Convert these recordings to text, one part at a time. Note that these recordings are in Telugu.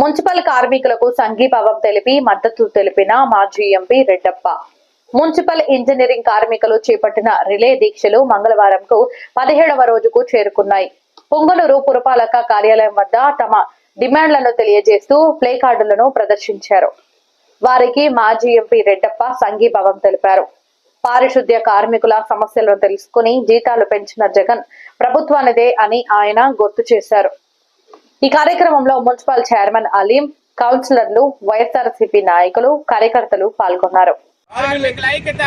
మున్సిపల్ కార్మికులకు సంఘీభావం తెలిపి మద్దతు తెలిపిన మాజీ ఎంపీ రెడ్డప్ప. మున్సిపల్ ఇంజనీరింగ్ కార్మికులు చేపట్టిన రిలే దీక్షలు మంగళవారంకు పదిహేడవ రోజుకు చేరుకున్నాయి. పొంగనూరు పురపాలక కార్యాలయం వద్ద తమ డిమాండ్లను తెలియజేస్తూ ప్లే కార్డులను ప్రదర్శించారు. వారికి మాజీ ఎంపీ రెడ్డప్ప సంఘీభావం తెలిపారు. పారిశుద్ధ్య కార్మికుల సమస్యలను తెలుసుకుని జీతాలు పెంచిన జగన్ ప్రభుత్వానిదే అని ఆయన గుర్తు చేశారు. ఈ కార్యక్రమంలో మున్సిపల్ చైర్మన్ అలీం కౌన్సిలర్లు వైఎస్ఆర్సీపీ నాయకులు కార్యకర్తలు పాల్గొన్నారు. కార్మికుల ఐక్యత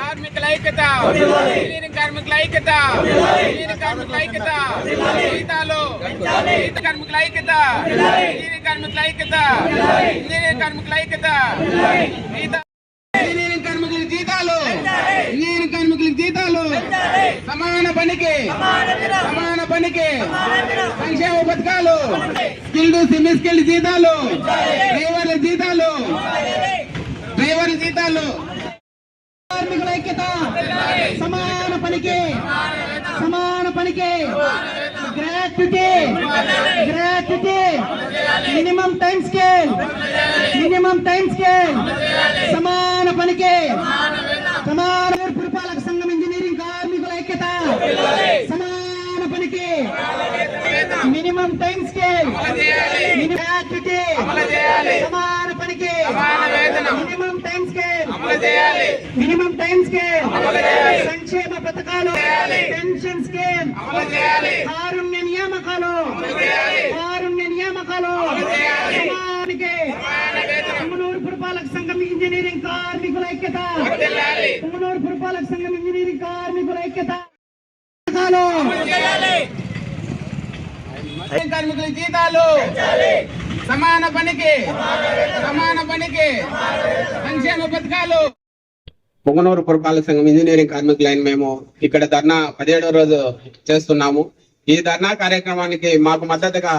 కార్మికుల ఐక్యత ఇంజనీరింగ్ కార్మికుల ఐక్యత ఇంజనీరింగ్ కార్మికుల ఐక్యత జీతాలు జీత కార్మికుల ఐక్యత ఇంజనీరింగ్ కార్మికుల ఐక్యత ఇంజనీరింగ్ కార్మికుల ఐక్యత జీత ఇంజనీరింగ్ కార్మికుల జీతాలు ఇంజనీరింగ్ కార్మికుల జీతాలు సమాన పనికి సమాన పనికి. సంక్షేమ పథకాలు. స్కిల్డ్ సెమీ స్కిల్డ్ జీతాలు. డ్రైవర్ల జీతాలు. డ్రైవర్ జీతాలు. కార్మికుల ఐక్యత. సమాన పనికి. సమాన పనికి. Gratuity. Gratuity. Minimum time scale. Minimum time scale. సమాన పనికి. సమాన పురపాలక సంఘం ఇంజనీరింగ్ కార్మికుల ఐక్యత. సమాన మినిమం టైం స్కేల్. సమాన పనికి. Minimum time scale. Minimum time scale. సంక్షేమ పథకాలు. పెన్షన్ స్కీమ్ కారుణ్య నియామకాలు. కారుణ్య నియామకాలు. సమానికి. పురపాలక సంఘం ఇంజనీరింగ్ కార్మికుల ఐక్యత. తుమ్మనూరు పురపాలక సంఘం ఇంజనీరింగ్ కార్మికుల ఐక్యత. పథకాలు. కార్మికుల జీతాలు సమాన పనికి సమాన పనికి సంక్షేమ పథకాలు. పొంగనూరు పురపాలక సంఘం ఇంజనీరింగ్ కార్మికులైన మేము ఇక్కడ ధర్నా పదిహేడవ రోజు చేస్తున్నాము. ఈ ధర్నా కార్యక్రమానికి మాకు మద్దతుగా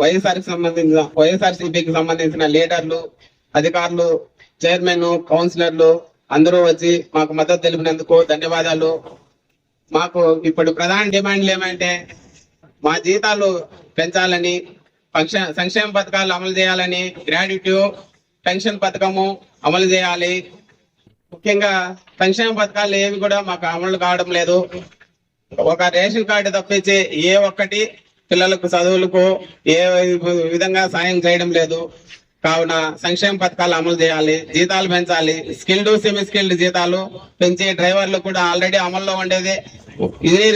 వైఎస్ఆర్ సంబంధించిన వైఎస్ఆర్ సిపికి సంబంధించిన లీడర్లు అధికారులు చైర్మన్ కౌన్సిలర్లు అందరూ వచ్చి మాకు మద్దతు తెలిపినందుకు ధన్యవాదాలు. మాకు ఇప్పుడు ప్రధాన డిమాండ్లు ఏమంటే మా జీతాలు పెంచాలని సంక్షేమ పథకాలు అమలు చేయాలని గ్రాడ్యుటీ పెన్షన్ పథకము అమలు చేయాలి. ముఖ్యంగా సంక్షేమ పథకాలు ఏవి కూడా మాకు అమలు కావడం లేదు. ఒక రేషన్ కార్డు తప్పించి ఏ ఒక్కటి పిల్లలకు చదువులకు ఏ విధంగా సాయం చేయడం లేదు. కావున సంక్షేమ పథకాలు అమలు చేయాలి జీతాలు పెంచాలి స్కిల్డ్ సెమీ స్కిల్డ్ జీతాలు పెంచే డ్రైవర్లు కూడా ఆల్రెడీ అమల్లో ఉండేది. ఇదే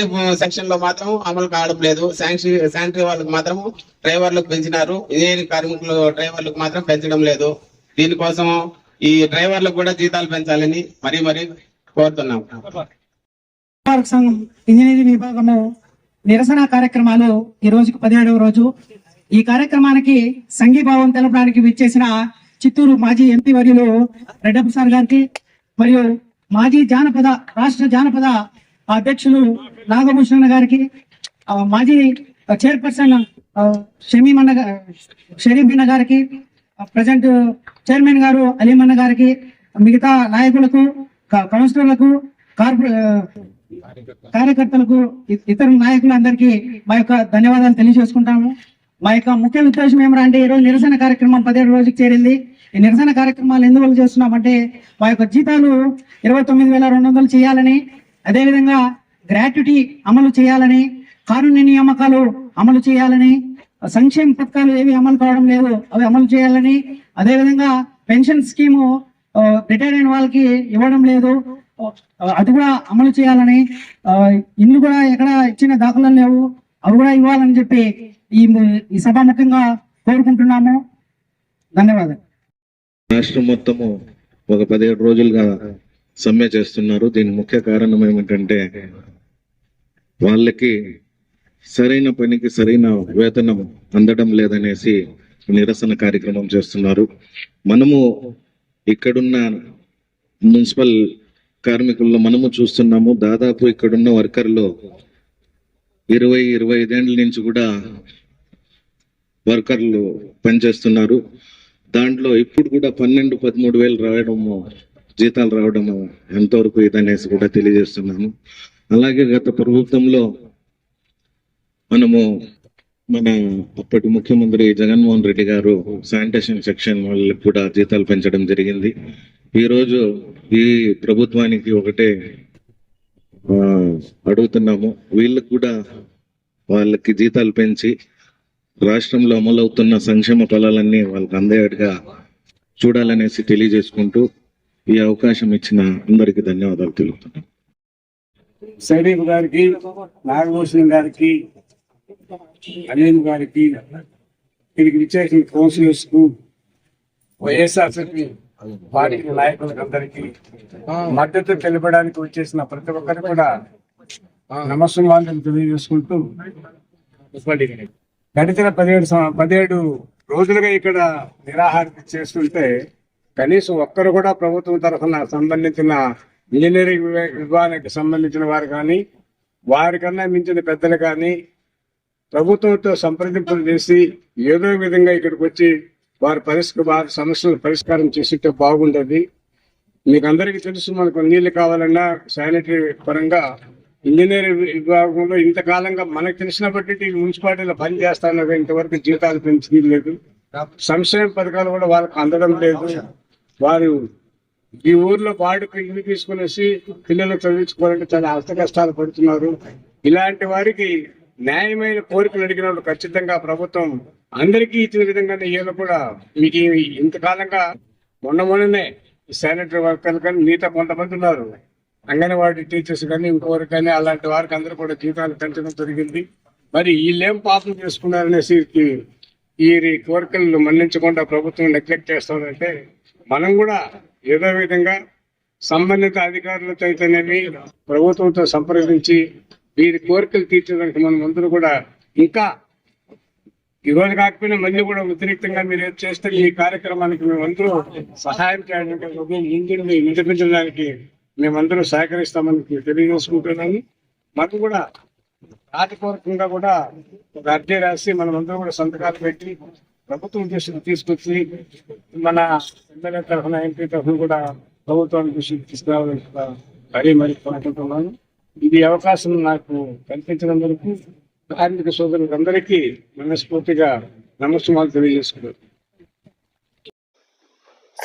సెక్షన్లో మాత్రం అమలు కావడం లేదు. శాంక్షన్ శానిటరీ వాళ్ళకి మాత్రం డ్రైవర్లకు పెంచినారు. ఇదే కార్మికులు డ్రైవర్లకు మాత్రం పెంచడం లేదు. దీనికోసం ఈ డ్రైవర్లకు కూడా జీతాలు పెంచాలని మరీ మరీ కోరుతున్నాం. సంఘం ఇంజనీరింగ్ విభాగము నిరసన కార్యక్రమాలు ఈ రోజుకు పదిహేడవ రోజు ఈ కార్యక్రమానికి సంఘీభావం తెలపడానికి విచ్చేసిన చిత్తూరు మాజీ ఎంపీ వర్యులు రెడ్డప్ప సార్ గారికి మరియు మాజీ జానపద రాష్ట్ర జానపద అధ్యక్షులు నాగభూషణ గారికి మాజీ చైర్పర్సన్ షమీమన్న గా- షరీఫ్ గారికి ప్రజెంట్ చైర్మన్ గారు అలీమన్న గారికి మిగతా నాయకులకు కౌన్సిలర్లకు కార్పొరే కార్యకర్తలకు ఇతర నాయకులందరికీ మా యొక్క ధన్యవాదాలు తెలియజేసుకుంటాము. మా యొక్క ముఖ్య ఉద్దేశం ఏమరా అంటే ఈ రోజు నిరసన కార్యక్రమం పదిహేడు రోజుకి చేరింది. ఈ నిరసన కార్యక్రమాలు ఎందువల్ల చేస్తున్నామంటే మా యొక్క జీతాలు ఇరవై తొమ్మిది వేల రెండు వందలు చేయాలని అదేవిధంగా గ్రాట్యుటీ అమలు చేయాలని కారుణ్య నియామకాలు అమలు చేయాలని సంక్షేమ పథకాలు ఏవి అమలు కావడం లేదు అవి అమలు చేయాలని అదేవిధంగా పెన్షన్ స్కీము రిటైర్ అయిన వాళ్ళకి ఇవ్వడం లేదు. అది కూడా అమలు చేయాలని ఇల్లు కూడా ఎక్కడ ఇచ్చిన దాఖలాలు లేవు. అవి కూడా ఇవ్వాలని చెప్పి ఈ ఈ సభాముఖంగా కోరుకుంటున్నాము ధన్యవాదాలు. రాష్ట్రం మొత్తము ఒక పదిహేడు రోజులుగా సమ్మె చేస్తున్నారు. దీని ముఖ్య కారణం ఏమిటంటే వాళ్ళకి సరైన పనికి సరైన వేతనం అందడం లేదనేసి నిరసన కార్యక్రమం చేస్తున్నారు. మనము ఇక్కడున్న మున్సిపల్ కార్మికుల్లో మనము చూస్తున్నాము. దాదాపు ఇక్కడున్న వర్కర్లు ఇరవై ఇరవై ఐదేండ్ల నుంచి కూడా వర్కర్లు పనిచేస్తున్నారు. దాంట్లో ఇప్పుడు కూడా పన్నెండు పదమూడు వేలు రావడము జీతాలు రావడము ఎంతవరకు ఇదనేసి కూడా తెలియజేస్తున్నాము అలాగే గత ప్రభుత్వంలో మనము మన అప్పటి ముఖ్యమంత్రి జగన్మోహన్ రెడ్డి గారు శానిటేషన్ సెక్షన్ వాళ్ళకి కూడా జీతాలు పెంచడం జరిగింది. ఈరోజు ఈ ప్రభుత్వానికి ఒకటే అడుగుతున్నాము. వీళ్ళకు కూడా వాళ్ళకి జీతాలు పెంచి రాష్ట్రంలో అమలవుతున్న సంక్షేమ ఫలాలన్నీ వాళ్ళకి అందేటట్టుగా చూడాలనేసి తెలియజేసుకుంటూ ఈ అవకాశం ఇచ్చిన అందరికి ధన్యవాదాలు తెలుపుతున్నాను సైదీప్ గారికి నాగభూషణం గారికి అలీం గారికి వీరికి విచ్చేసిన కౌన్సిలర్స్కు వైఎస్ఆర్సీపీ పార్టీ నాయకులకు అందరికీ మద్దతు తెలపడానికి వచ్చేసిన ప్రతి ఒక్కరికి కూడా నమస్కారం తెలియజేసుకుంటూ గడిచిన పదిహేడు పదిహేడు రోజులుగా ఇక్కడ నిరాహార చేస్తుంటే కనీసం ఒక్కరు కూడా ప్రభుత్వం తరఫున సంబంధించిన ఇంజనీరింగ్ విభాగానికి సంబంధించిన వారు కానీ వారికన్నా మించిన పెద్దలు కానీ ప్రభుత్వంతో సంప్రదింపులు చేసి ఏదో విధంగా ఇక్కడికి వచ్చి వారి పరిస్థితి వారి సమస్యలు పరిష్కారం చేస్తుంటే బాగుంటుంది మీకు అందరికీ తెలుసు మనకు నీళ్ళు కావాలన్నా శానిటరీ పరంగా ఇంజనీరింగ్ విభాగంలో ఇంతకాలంగా మనకు తెలిసిన బట్టి మున్సిపాలిటీలో పని చేస్తాను ఇంతవరకు జీతాలు పెంచలేదు లేదు. సంక్షేమ పథకాలు కూడా వాళ్ళకి అందడం లేదు. వారు ఈ ఊర్లో వాడుకు ఇల్లు తీసుకునేసి పిల్లలు చదివించుకోవాలంటే చాలా అష్ట కష్టాలు పడుతున్నారు. ఇలాంటి వారికి న్యాయమైన కోరికలు అడిగినప్పుడు ఖచ్చితంగా ప్రభుత్వం అందరికీ ఇచ్చిన విధంగానే ఈయన కూడా మీకు ఇంతకాలంగా మొన్న మొన్ననే శానిటరీ వర్కర్లు కానీ మిగతా కొంతమంది ఉన్నారు. అంగన్వాడీ టీచర్స్ కానీ ఇంకోరు కానీ అలాంటి వారికి అందరూ కూడా జీతాలు పెంచడం జరిగింది. మరి వీళ్ళేం పాపం చేసుకున్నారనేసి ఈ- కోరికలను మన్నించకుండా ప్రభుత్వం నెగ్లెక్ట్ చేస్తుందంటే మనం కూడా ఏదో విధంగా సంబంధిత అధికారులతో అయితేనేమి ప్రభుత్వంతో సంప్రదించి వీరి కోరికలు తీర్చడానికి మనం అందరూ కూడా ఇంకా ఈరోజు కాకపోయినా మళ్ళీ కూడా వ్యతిరేక్తంగా మీరు ఏం చేస్తే ఈ కార్యక్రమానికి మేమందరూ సహాయం చేయడానికి ముందుండి వినిపించడానికి మేమందరూ సహకరిస్తామని తెలియజేసుకుంటున్నాను మనం కూడా రాతపూర్వకంగా కూడా ఒక అర్జీ రాసి మనం అందరూ కూడా సంతకాలు పెట్టి ప్రభుత్వం దృష్టికి తీసుకొచ్చి మన ఎమ్మెల్యే తరఫున ఎంపీ తరఫున కూడా ప్రభుత్వం దృష్టికి తీసుకురావాలని కూడా మరీ మరీ కోరుకుంటున్నాను. ఇది అవకాశం నాకు కల్పించినందుకు కార్మిక సోదరులందరికీ మనస్ఫూర్తిగా నమస్కారాలు తెలియజేసుకున్నారు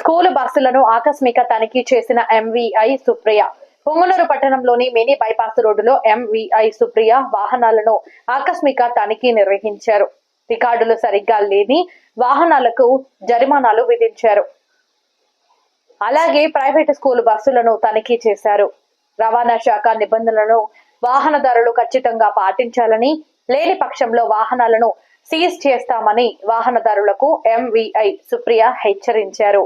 స్కూలు బస్సులను ఆకస్మిక తనిఖీ చేసిన ఎంవీఐ సుప్రియ. పొంగునూరు పట్టణంలోని మినీ బైపాస్ రోడ్డులో ఎంవీఐ సుప్రియ వాహనాలను ఆకస్మిక తనిఖీ నిర్వహించారు. రికార్డులు సరిగ్గా లేని వాహనాలకు జరిమానాలు విధించారు. అలాగే ప్రైవేటు స్కూల్ బస్సులను తనిఖీ చేశారు. రవాణా శాఖ నిబంధనలను వాహనదారులు ఖచ్చితంగా పాటించాలని లేని పక్షంలో వాహనాలను సీజ్ చేస్తామని వాహనదారులకు ఎంవీఐ సుప్రియ హెచ్చరించారు.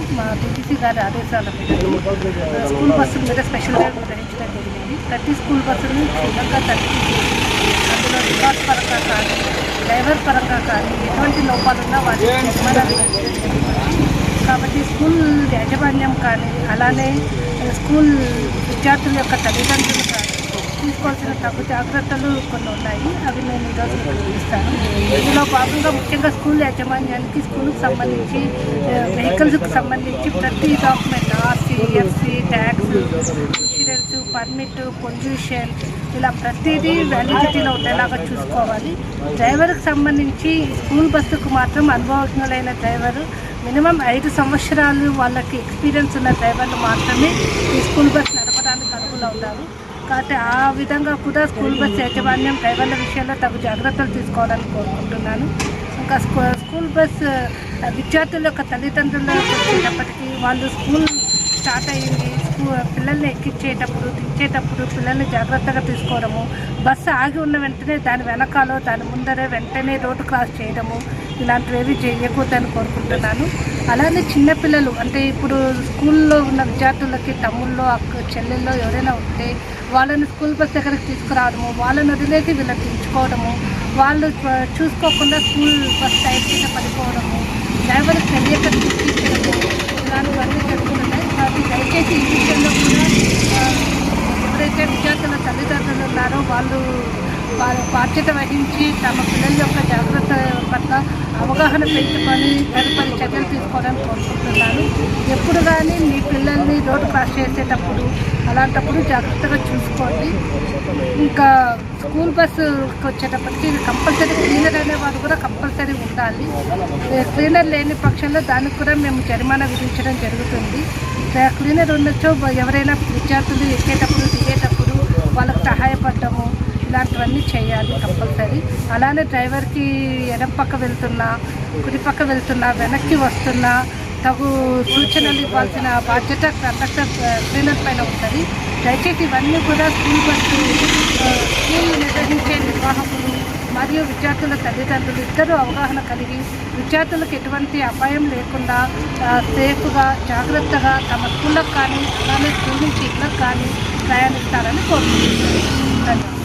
మా టీటీసీ గారి ఆదేశాల మీద స్కూల్ బస్సుల మీద స్పెషల్గా గ్రహించడం జరిగింది. ప్రతి స్కూల్ బస్సుని క్షుణ్ణంగా తనిఖీ చేసి అందులో రికార్డ్ పరంగా కానీ డ్రైవర్ పరంగా కానీ ఎటువంటి లోపాలున్నా వాటిని నిర్మాణాలు కాబట్టి స్కూల్ యాజమాన్యం కానీ అలానే స్కూల్ విద్యార్థుల యొక్క తల్లిదండ్రులు కానీ తీసుకోవాల్సిన తగు జాగ్రత్తలు కొన్ని ఉన్నాయి. అవి నేను ఈరోజు చూపిస్తాను. ఇందులో భాగంగా ముఖ్యంగా స్కూల్ యాజమాన్యానికి స్కూల్కి సంబంధించి వెహికల్స్కి సంబంధించి ప్రతి document RC FC tax insurance permit pollution ఇలా ప్రతిదీ వ్యాలిడిటీలో ఉండేలాగా చూసుకోవాలి. డ్రైవర్కి సంబంధించి స్కూల్ బస్సుకు మాత్రం అనుభవజ్ఞులైన డ్రైవరు మినిమం ఐదు సంవత్సరాలు వాళ్ళకి ఎక్స్పీరియన్స్ ఉన్న డ్రైవర్లు మాత్రమే ఈ స్కూల్ బస్ నడపడానికి అనుకూలం ఉన్నారు. కాబట్టి ఆ విధంగా కూడా స్కూల్ బస్ యాజమాన్యం డ్రైవర్ల విషయంలో తగు జాగ్రత్తలు తీసుకోవాలని కోరుకుంటున్నాను. ఇంకా స్కూ- స్కూల్ బస్ విద్యార్థుల యొక్క తల్లిదండ్రులకు వచ్చేటప్పటికీ వాళ్ళు స్కూల్ స్టార్ట్ అయ్యింది. స్కూ- పిల్లల్ని ఎక్కించేటప్పుడు దించేటప్పుడు పిల్లల్ని జాగ్రత్తగా తీసుకోవడము బస్సు ఆగి ఉన్న వెంటనే దాని వెనకాలో దాని ముందరే వెంటనే రోడ్డు క్రాస్ చేయడము ఇలాంటివి చేయకూడదని కోరుకుంటున్నాను. అలానే చిన్నపిల్లలు అంటే ఇప్పుడు స్కూల్లో ఉన్న విద్యార్థులకి తమ్ముళ్ళు అక్క చెల్లెల్లో ఎవరైనా ఉంటే వాళ్ళని స్కూల్ బస్ దగ్గరికి తీసుకురావడము వాళ్ళని వదిలేసి వీళ్ళకి దించుకోవడము వాళ్ళు చూసుకోకుండా స్కూల్ బస్ టైం మీద పడిపోవడము డ్రైవర్ తెలియక తీసుకెళ్ళడము ఇలాంటివన్నీ జరుగుతున్నాయి. కాబట్టి దయచేసి ఈ విషయంలో కూడా ఎవరైతే విద్యార్థుల తల్లిదండ్రులు ఉన్నారో వాళ్ళు వారు బాధ్యత వహించి తమ పిల్లల యొక్క జాగ్రత్త పట్ల అవగాహన పెంచుకొని తదుపరి చర్యలు తీసుకోవాలని కోరుకుంటున్నాను. ఎప్పుడు కానీ మీ పిల్లల్ని రోడ్డు క్రాస్ చేసేటప్పుడు అలాంటప్పుడు జాగ్రత్తగా చూసుకోండి. ఇంకా స్కూల్ బస్సుకి వచ్చేటప్పటికి కంపల్సరీ క్లీనర్ అనేవాడు కూడా కంపల్సరీ ఉండాలి. క్లీనర్ లేని పక్షంలో దానికి కూడా మేము జరిమానా విధించడం జరుగుతుంది. క్లీనర్ ఉండొచ్చు ఎవరైనా విద్యార్థులు ఎక్కేటప్పుడు దిగేటప్పుడు వాళ్ళకి సహాయపడటము ఇలాంటివన్నీ చేయాలి కంపల్సరీ. అలానే డ్రైవర్కి ఎడం పక్క వెళ్తున్నా కుడి పక్క వెళ్తున్నా వెనక్కి వస్తున్నా తగు సూచనలు ఇవ్వాల్సిన బాధ్యత కండక్టర్ క్లీనర్ పైన ఉంటుంది. దయచేసి ఇవన్నీ కూడా స్కూల్ బస్సు స్కూల్ నిర్వహించే నిర్వాహకులు మరియు విద్యార్థుల తల్లిదండ్రులు ఇద్దరూ అవగాహన కలిగి విద్యార్థులకు ఎటువంటి అపాయం లేకుండా సేఫ్గా జాగ్రత్తగా తమ స్కూళ్ళకు కానీ అలానే స్కూల్ నుంచి ఇళ్ళకు కానీ ప్రయాణిస్తారని కోరుకుంటున్నాను. ధన్యవాదాలు.